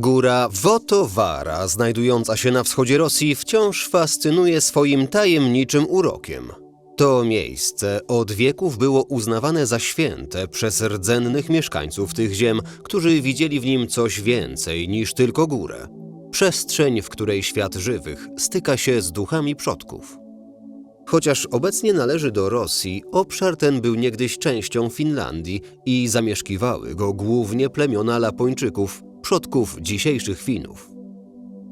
Góra Wotowara, znajdująca się na wschodzie Rosji, wciąż fascynuje swoim tajemniczym urokiem. To miejsce od wieków było uznawane za święte przez rdzennych mieszkańców tych ziem, którzy widzieli w nim coś więcej niż tylko górę. Przestrzeń, w której świat żywych styka się z duchami przodków. Chociaż obecnie należy do Rosji, obszar ten był niegdyś częścią Finlandii i zamieszkiwały go głównie plemiona Lapończyków, przodków dzisiejszych Finów.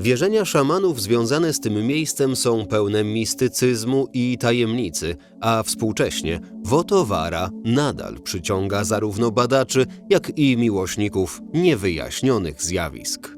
Wierzenia szamanów związane z tym miejscem są pełne mistycyzmu i tajemnicy, a współcześnie Wotowara nadal przyciąga zarówno badaczy, jak i miłośników niewyjaśnionych zjawisk.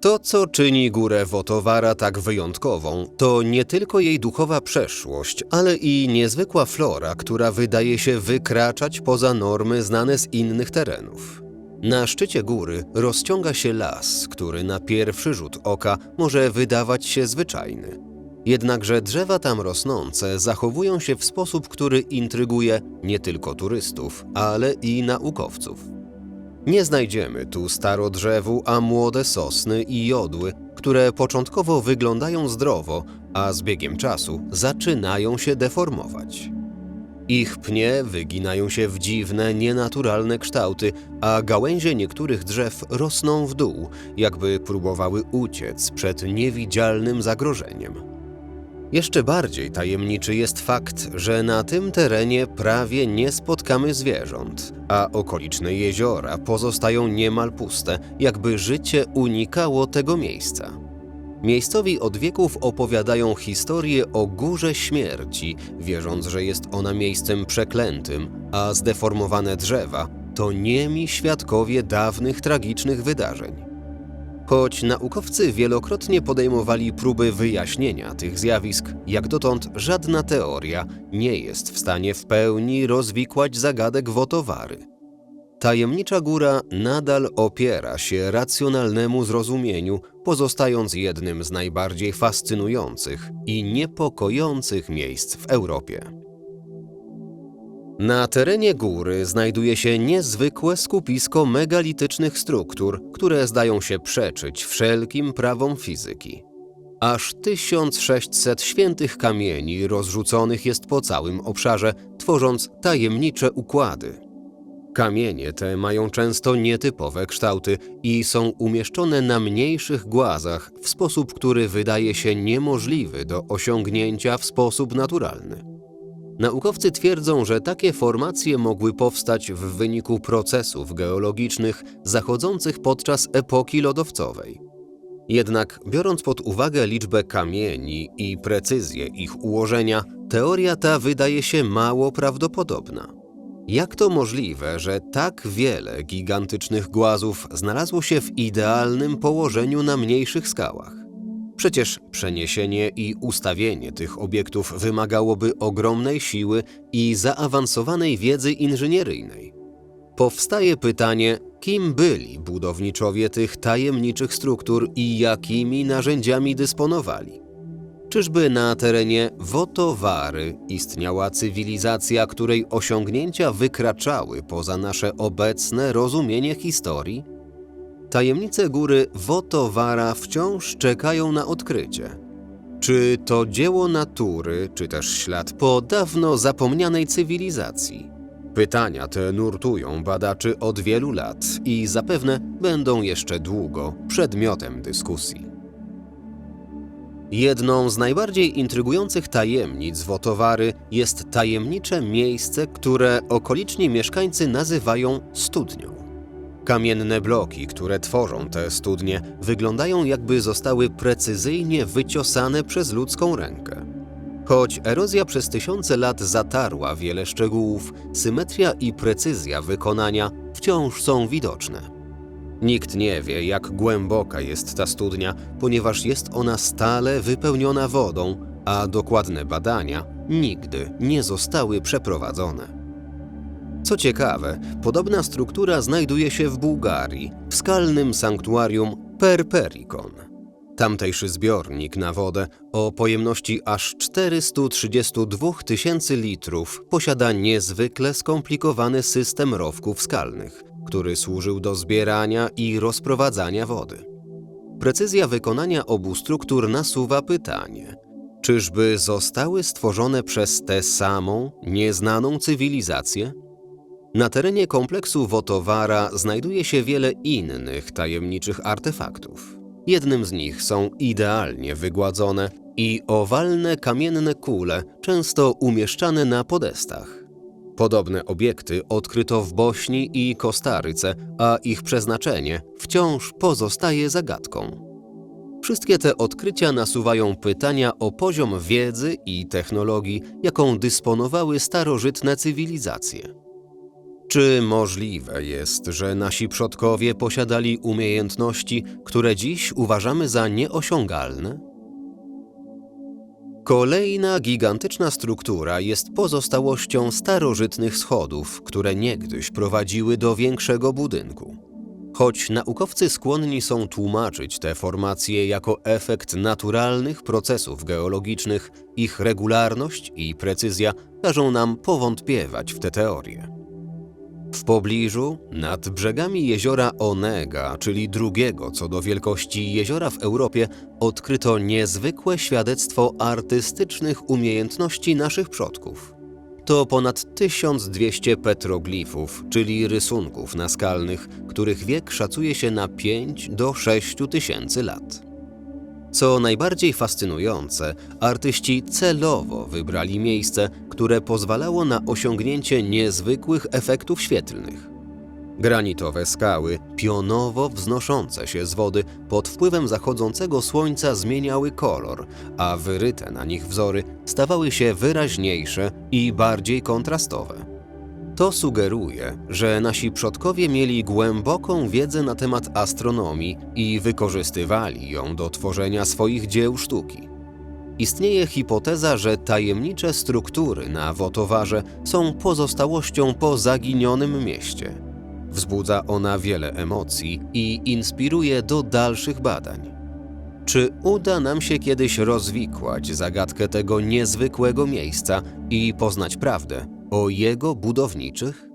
To, co czyni górę Wotowara tak wyjątkową, to nie tylko jej duchowa przeszłość, ale i niezwykła flora, która wydaje się wykraczać poza normy znane z innych terenów. Na szczycie góry rozciąga się las, który na pierwszy rzut oka może wydawać się zwyczajny. Jednakże drzewa tam rosnące zachowują się w sposób, który intryguje nie tylko turystów, ale i naukowców. Nie znajdziemy tu starodrzewu, a młode sosny i jodły, które początkowo wyglądają zdrowo, a z biegiem czasu zaczynają się deformować. Ich pnie wyginają się w dziwne, nienaturalne kształty, a gałęzie niektórych drzew rosną w dół, jakby próbowały uciec przed niewidzialnym zagrożeniem. Jeszcze bardziej tajemniczy jest fakt, że na tym terenie prawie nie spotkamy zwierząt, a okoliczne jeziora pozostają niemal puste, jakby życie unikało tego miejsca. Miejscowi od wieków opowiadają historię o górze śmierci, wierząc, że jest ona miejscem przeklętym, a zdeformowane drzewa to niemi świadkowie dawnych tragicznych wydarzeń. Choć naukowcy wielokrotnie podejmowali próby wyjaśnienia tych zjawisk, jak dotąd żadna teoria nie jest w stanie w pełni rozwikłać zagadek Wotowary. Tajemnicza góra nadal opiera się racjonalnemu zrozumieniu, pozostając jednym z najbardziej fascynujących i niepokojących miejsc w Europie. Na terenie góry znajduje się niezwykłe skupisko megalitycznych struktur, które zdają się przeczyć wszelkim prawom fizyki. Aż 1600 świętych kamieni rozrzuconych jest po całym obszarze, tworząc tajemnicze układy. Kamienie te mają często nietypowe kształty i są umieszczone na mniejszych głazach w sposób, który wydaje się niemożliwy do osiągnięcia w sposób naturalny. Naukowcy twierdzą, że takie formacje mogły powstać w wyniku procesów geologicznych zachodzących podczas epoki lodowcowej. Jednak biorąc pod uwagę liczbę kamieni i precyzję ich ułożenia, teoria ta wydaje się mało prawdopodobna. Jak to możliwe, że tak wiele gigantycznych głazów znalazło się w idealnym położeniu na mniejszych skałach? Przecież przeniesienie i ustawienie tych obiektów wymagałoby ogromnej siły i zaawansowanej wiedzy inżynieryjnej. Powstaje pytanie, kim byli budowniczowie tych tajemniczych struktur i jakimi narzędziami dysponowali? Czyżby na terenie Wotowary istniała cywilizacja, której osiągnięcia wykraczały poza nasze obecne rozumienie historii? Tajemnice góry Wotowara wciąż czekają na odkrycie. Czy to dzieło natury, czy też ślad po dawno zapomnianej cywilizacji? Pytania te nurtują badaczy od wielu lat i zapewne będą jeszcze długo przedmiotem dyskusji. Jedną z najbardziej intrygujących tajemnic Wotowary jest tajemnicze miejsce, które okoliczni mieszkańcy nazywają studnią. Kamienne bloki, które tworzą te studnie, wyglądają jakby zostały precyzyjnie wyciosane przez ludzką rękę. Choć erozja przez tysiące lat zatarła wiele szczegółów, symetria i precyzja wykonania wciąż są widoczne. Nikt nie wie, jak głęboka jest ta studnia, ponieważ jest ona stale wypełniona wodą, a dokładne badania nigdy nie zostały przeprowadzone. Co ciekawe, podobna struktura znajduje się w Bułgarii, w skalnym sanktuarium Perperikon. Tamtejszy zbiornik na wodę o pojemności aż 432 tysięcy litrów posiada niezwykle skomplikowany system rowków skalnych, który służył do zbierania i rozprowadzania wody. Precyzja wykonania obu struktur nasuwa pytanie: czyżby zostały stworzone przez tę samą, nieznaną cywilizację? Na terenie kompleksu Wotowara znajduje się wiele innych tajemniczych artefaktów. Jednym z nich są idealnie wygładzone i owalne kamienne kule, często umieszczane na podestach. Podobne obiekty odkryto w Bośni i Kostaryce, a ich przeznaczenie wciąż pozostaje zagadką. Wszystkie te odkrycia nasuwają pytania o poziom wiedzy i technologii, jaką dysponowały starożytne cywilizacje. Czy możliwe jest, że nasi przodkowie posiadali umiejętności, które dziś uważamy za nieosiągalne? Kolejna gigantyczna struktura jest pozostałością starożytnych schodów, które niegdyś prowadziły do większego budynku. Choć naukowcy skłonni są tłumaczyć te formacje jako efekt naturalnych procesów geologicznych, ich regularność i precyzja każą nam powątpiewać w te teorie. W pobliżu, nad brzegami jeziora Onega, czyli drugiego co do wielkości jeziora w Europie, odkryto niezwykłe świadectwo artystycznych umiejętności naszych przodków. To ponad 1200 petroglifów, czyli rysunków naskalnych, których wiek szacuje się na 5 do 6 tysięcy lat. Co najbardziej fascynujące, artyści celowo wybrali miejsce, które pozwalało na osiągnięcie niezwykłych efektów świetlnych. Granitowe skały, pionowo wznoszące się z wody pod wpływem zachodzącego słońca zmieniały kolor, a wyryte na nich wzory stawały się wyraźniejsze i bardziej kontrastowe. To sugeruje, że nasi przodkowie mieli głęboką wiedzę na temat astronomii i wykorzystywali ją do tworzenia swoich dzieł sztuki. Istnieje hipoteza, że tajemnicze struktury na Wotowarze są pozostałością po zaginionym mieście. Wzbudza ona wiele emocji i inspiruje do dalszych badań. Czy uda nam się kiedyś rozwikłać zagadkę tego niezwykłego miejsca i poznać prawdę o jego budowniczych?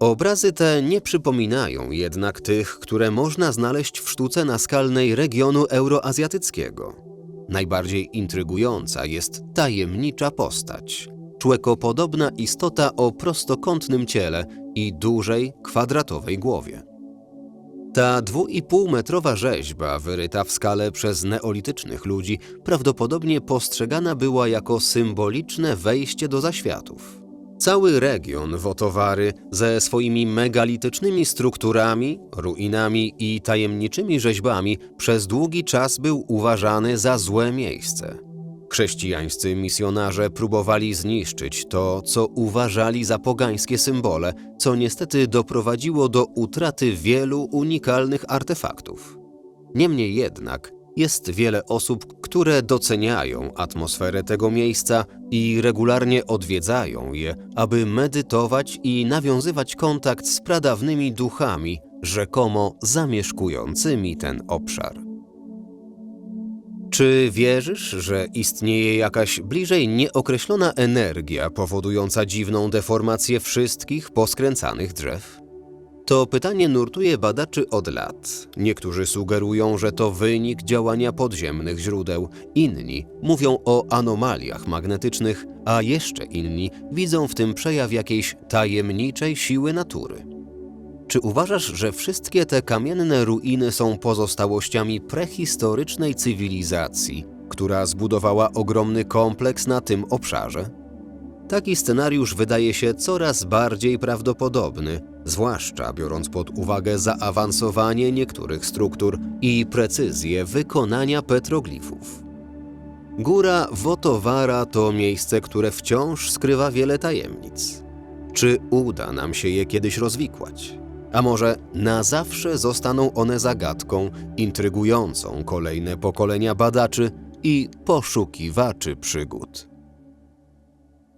Obrazy te nie przypominają jednak tych, które można znaleźć w sztuce naskalnej regionu euroazjatyckiego. Najbardziej intrygująca jest tajemnicza postać. Człekopodobna istota o prostokątnym ciele i dużej, kwadratowej głowie. Ta dwuipółmetrowa rzeźba, wyryta w skale przez neolitycznych ludzi, prawdopodobnie postrzegana była jako symboliczne wejście do zaświatów. Cały region Wotowary ze swoimi megalitycznymi strukturami, ruinami i tajemniczymi rzeźbami przez długi czas był uważany za złe miejsce. Chrześcijańscy misjonarze próbowali zniszczyć to, co uważali za pogańskie symbole, co niestety doprowadziło do utraty wielu unikalnych artefaktów. Niemniej jednak jest wiele osób, które doceniają atmosferę tego miejsca i regularnie odwiedzają je, aby medytować i nawiązywać kontakt z pradawnymi duchami, rzekomo zamieszkującymi ten obszar. Czy wierzysz, że istnieje jakaś bliżej nieokreślona energia powodująca dziwną deformację wszystkich poskręcanych drzew? To pytanie nurtuje badaczy od lat. Niektórzy sugerują, że to wynik działania podziemnych źródeł, inni mówią o anomaliach magnetycznych, a jeszcze inni widzą w tym przejaw jakiejś tajemniczej siły natury. Czy uważasz, że wszystkie te kamienne ruiny są pozostałościami prehistorycznej cywilizacji, która zbudowała ogromny kompleks na tym obszarze? Taki scenariusz wydaje się coraz bardziej prawdopodobny, zwłaszcza biorąc pod uwagę zaawansowanie niektórych struktur i precyzję wykonania petroglifów. Góra Wotowara to miejsce, które wciąż skrywa wiele tajemnic. Czy uda nam się je kiedyś rozwikłać? A może na zawsze zostaną one zagadką intrygującą kolejne pokolenia badaczy i poszukiwaczy przygód.